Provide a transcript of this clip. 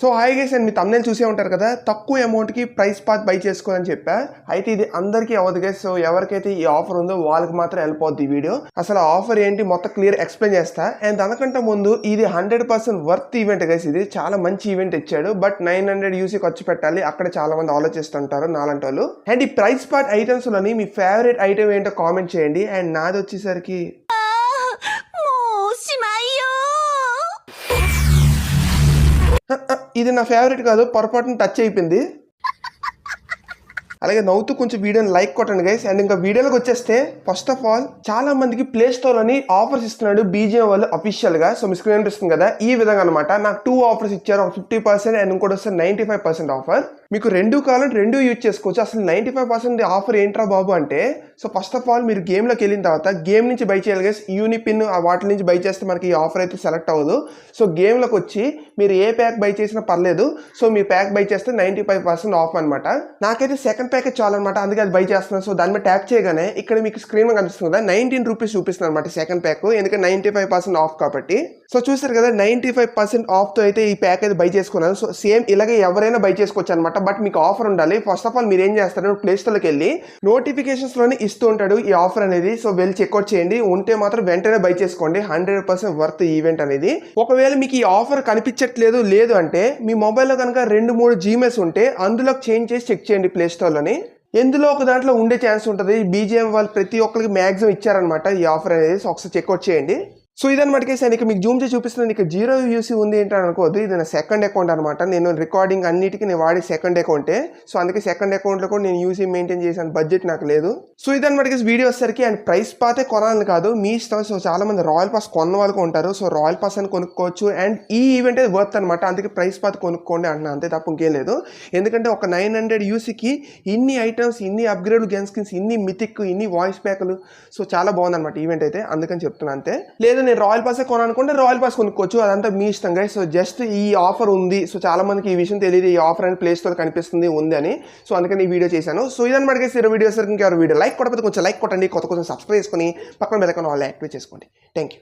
So hi guys and మీ thumbnail చూసే ఉంటారు కదా. తక్కువ అమౌంట్కి ప్రైస్ పాత్ బై చేసుకోవాలని చెప్పా. అయితే ఇది అందరికీ అవ్వదు గైస్. సో ఎవరికైతే ఈ ఆఫర్ ఉందో వాళ్ళకి మాత్రం వెళ్ళిపోద్ది ఈ వీడియో అసలు ఆఫర్ ఏంటి మొత్తం క్లియర్ ఎక్స్ప్లెయిన్ చేస్తా. అండ్ దానికంటే ముందు ఇది hundred percent worth event guys ఇది. చాలా మంచి ఈవెంట్ ఇచ్చాడు. బట్ నైన్ హండ్రెడ్ యూసీ ఖర్చు పెట్టాలి. అక్కడ చాలా మంది ఆలోచిస్తుంటారు నాలంటి వాళ్ళు. అండ్ ఈ ప్రైస్ పార్ట్ ఐటమ్స్లోని మీ ఫేవరెట్ ఐటమ్ ఏంటో కామెంట్ చేయండి. అండ్ నాది వచ్చేసరికి ఇది నా ఫేవరెట్ కాదు పొరపాటున టచ్ అయిపోయింది. అలాగే నవ్వుతూ కొంచెం వీడియోని లైక్ కొట్టండి గైస్ అండ్ ఇంకా వీడియోలోకి వచ్చేస్తే ఫస్ట్ ఆఫ్ ఆల్ చాలా మందికి ప్లే స్టోర్ అని ఆఫర్స్ ఇస్తున్నాడు బీజిఎం వాళ్ళు అఫీషియల్గా. సో మీ స్క్రీన్ ఇస్తుంది కదా ఈ విధంగా అనమాట నాకు టూ ఆఫర్స్ ఇచ్చారు ఒక ఫిఫ్టీ పర్సెంట్ అండ్ ఇంకోటి వస్తే నైన్టీ ఫైవ్ పర్సెంట్ ఆఫర్ మీకు రెండు కావాలంటే రెండు యూజ్ చేసుకోవచ్చు. అసలు నైన్టీ ఫైవ్ పర్సెంట్ ఆఫర్ ఏంట్రా బాబు అంటే సో ఫస్ట్ ఆఫ్ ఆల్ మీరు గేమ్లోకి వెళ్ళిన తర్వాత గేమ్ నుంచి బై చేయాలి గేస్ యూనిపిన్ ఆ వాటి నుంచి బై చేస్తే మనకి ఈ ఆఫర్ అయితే సెలెక్ట్ అవ్వదు. సో గేమ్లోకి వచ్చి మీరు ఏ ప్యాక్ బై చేసినా పర్లేదు. సో మీ ప్యాక్ బై చేస్తే నైంటీ ఫైవ్ పర్సెంట్ ఆఫ్ అనమాట నాకైతే సెకండ్ ప్యాకేజ్ చాలన్నమాట. అందుకే అది బై చేస్తున్నాను సో దాని మీద ట్యాప్ చేయగానే ఇక్కడ మీకు స్క్రీన్ కనిపిస్తుంది కదా నైన్టీన్ రూపీస్ చూపిస్తుంది అనమాట సెకండ్ ప్యాక్ ఎందుకంటే నైంటీ ఫైవ్ పర్సెంట్ ఆఫ్ కాబట్టి. సో చూసారు కదా నైంటీ ఫైవ్ పర్సెంట్ ఆఫ్తో అయితే ఈ ప్యాక్ అయితే బై చేసుకున్నాను సో సేమ్ ఇలాగే ఎవరైనా బై చేసుకోవచ్చు అనమాట బట్ మీకు ఆఫర్ ఉండాలి. ఫస్ట్ ఆఫ్ ఆల్ మీరు ఏం చేస్తారు? ప్లే స్టోర్కి వెళ్ళి నోటిఫికేషన్స్లోనే ఇస్తూ ఉంటాడు ఈ ఆఫర్ అనేది. సో వెళ్ళి చెక్అవుట్ చేయండి. ఉంటే మాత్రం వెంటనే బై చేసుకోండి. హండ్రెడ్ పర్సెంట్ వర్త్ ఈవెంట్ అనేది. ఒకవేళ మీకు ఈ ఆఫర్ కనిపించట్లేదు లేదు అంటే మీ మొబైల్లో కనుక రెండు మూడు జీమెయిల్స్ ఉంటే అందులో చేంజ్ చేసి చెక్ చేయండి ప్లే స్టోర్లోని ఎందులో ఒక దాంట్లో ఉండే ఛాన్స్ ఉంటుంది. బీజేఎం వాళ్ళు ప్రతి ఒక్కరికి మ్యాక్సిమం ఇచ్చారనమాట ఈ ఆఫర్ అనేది. సో ఒకసారి చెక్అవుట్ చేయండి. సో ఇదన్నమాట కేసు నేను ఇక మీకు జూమ్ చేసి చూపిస్తున్నాను. ఇక జీరో యూసీ ఉంది ఏంటని అనుకోవద్దు. ఇది నా సెకండ్ అకౌంట్ అనమాట నేను రికార్డింగ్ అన్నిటికీ నేను వాడే సెకండ్ అకౌంటే సో అందుకే సెకండ్ అకౌంట్లో కూడా నేను యూసీ మెయింటైన్ చేసాను బడ్జెట్ నాకు లేదు. సో ఇదన్నమాట కేసు వీడియో వచ్చేసరికి అండ్ ప్రైస్ పాతే కొనాలని కాదు. మీ ఇష్టం. సో చాలా మంది రాయల్ పాస్ కొన్న వాళ్ళకు ఉంటారు. సో రాయల్ పాస్ అని కొనుక్కోవచ్చు. అండ్ ఈ ఈవెంట్ అది వర్త్ అనమాట అందుకే ప్రైస్ పాత కొనుక్కోండి అంటున్నా. అంతే తప్ప ఇంకేం లేదు. ఎందుకంటే ఒక నైన్ హండ్రెడ్ యూసీకి ఇన్ని ఐటమ్స్ ఇన్ని అప్గ్రేడ్ గన్ స్కిన్స్ ఇన్ని మితిక్ ఇన్ని వాయిస్ ప్యాక్లు సో చాలా బాగుందన్నమాట ఈవెంట్ అయితే. అందుకని చెప్తున్నా అంతే. లేదు నేను రాయల్ పాసే కొనాలనుకుంటే రాయల్ పాస్ కొనుక్కోవచ్చు. అదంతా మీ ఇష్టం గైస్ సో జస్ట్ ఈ ఆఫర్ ఉంది. సో చాలా మందికి ఈ విషయం తెలియదు. ఈ ఆఫర్ అని ప్లే స్టోర్ కనిపిస్తుంది ఉంది అని. సో అందుకని ఈ వీడియో చేశాను. సో ఇదన్నమాట గైస్ వీడియో సరికి ఇంకెవరు వీడియో లైక్ కొట్టకపోతే కొంచెం లైక్ కొట్టండి. కొత్త కొంచెం సబ్స్క్రైబ్ చేసుకొని పక్కన బెల్లకొని వాళ్ళు యాక్టివేట్ చేసుకోండి. Thank you